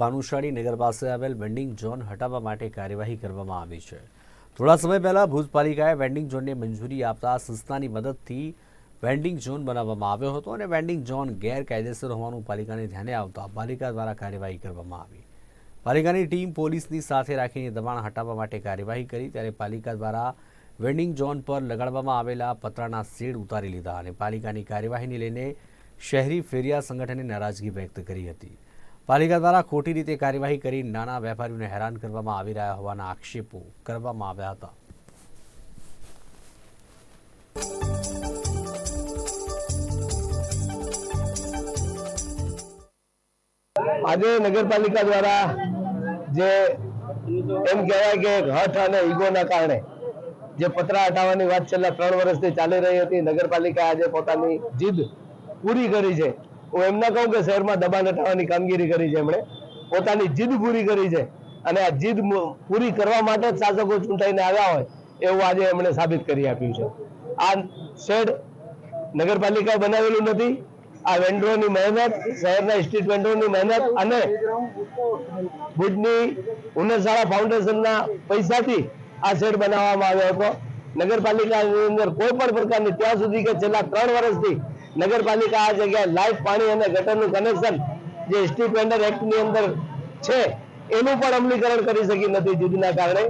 ભાનુશાળી નગર પાસે આવેલ vending zone હટાવવા માટે કાર્યવાહી કરવામાં આવી છે. થોડા સમય પહેલાં ભુજ પાલિકાએ વેન્ડિંગ ઝોનને મંજૂરી આપતા સંસ્થાની મદદથી વેન્ડિંગ ઝોન બનાવવામાં આવ્યો હતો અને વેન્ડિંગ ઝોન ગેરકાયદેસર હોવાનું પાલિકાને ધ્યાને આવતા પાલિકા દ્વારા કાર્યવાહી કરવામાં આવી. પાલિકાની ટીમ પોલીસની સાથે રાખીને દબાણ હટાવવા માટે કાર્યવાહી કરી ત્યારે પાલિકા દ્વારા વેન્ડિંગ ઝોન પર લગાડવામાં આવેલા પતરાના શેડ ઉતારી લીધા અને પાલિકાની કાર્યવાહીને લઈને શહેરી ફેરિયા સંગઠને નારાજગી વ્યક્ત કરી હતી. પાલિકા દ્વારા ખોટી રીતે કાર્યવાહી કરી નાના વેપારીઓને હેરાન કરવામાં આવી રહ્યા હોવાના આક્ષેપો કરવામાં આવ્યા હતા. આજે નગરપાલિકા દ્વારા જે એમ કહેવાય કે હઠ અને ઈગોના કારણે જે પતરા હટાવવાની વાત છેલ્લા ત્રણ વર્ષથી ચાલી રહી હતી નગરપાલિકા આજે પોતાની જીદ પૂરી કરી છે. હું એમ ના કહું કે શહેરમાં દબાણ હટાવવાની કામગીરી કરી છે એમણે. પોતાની જીદ પૂરી કરી છે અને આ જીદ પૂરી કરવા માટે જ શાસકો ચૂંટાઈને આવ્યા હોય એવું આજે એમણે સાબિત કરી આપ્યું છે. આ શેડ નગરપાલિકાએ બનાવેલું નથી, આ વેન્ડરોની મહેનત, શહેરના સ્ટ્રીટ વેન્ડરોની મહેનત અને ભુજની ઉનરશાળા ફાઉન્ડેશનના પૈસાથી આ શેડ બનાવવામાં આવ્યો હતો. નગરપાલિકાની અંદર કોઈ પણ પ્રકારની ત્યાં સુધી કે છેલ્લા ત્રણ વર્ષથી નગરપાલિકા આ જગ્યાએ લાઈફ, પાણી અને ગટરનું કનેક્શન જે સ્ટ્રીટ પેન્ડર એક્ટની અંદર છે, એનું પણ અમલીકરણ કરી શકી નથી જીદના કારણે.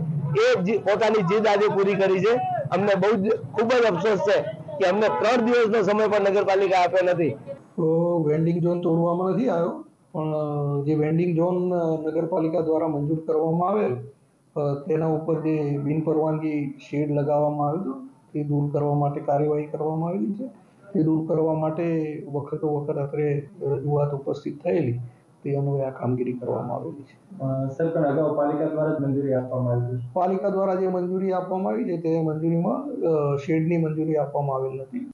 એ પોતાની જીદ આજે પૂરી કરી છે. અમને બહુ જ, ખૂબ જ અફસોસ છે કે અમને ત્રણ દિવસનો સમય પણ નગરપાલિકા આપ્યો નથી. તો વેન્ડિંગ ઝોન તોડવામાં નથી આવ્યો, પણ જે વેન્ડિંગ ઝોન નગરપાલિકા દ્વારા મંજૂર કરવામાં આવેલ તેના ઉપર જે બિનપરવાનગી શેડ લગાવવામાં આવ્યું હતું, તે દૂર કરવા માટે કાર્યવાહી કરવામાં આવેલી છે. તે દૂર કરવા માટે વખતો વખત અત્રે રજૂઆત ઉપસ્થિત થયેલી તે અન્વયે આ કામગીરી કરવામાં આવેલી છે. સર પણ અગાઉ પાલિકા દ્વારા જ મંજૂરી આપવામાં આવી છે? પાલિકા દ્વારા જે મંજૂરી આપવામાં આવી છે તે મંજૂરીમાં શેડની મંજૂરી આપવામાં આવેલ નથી.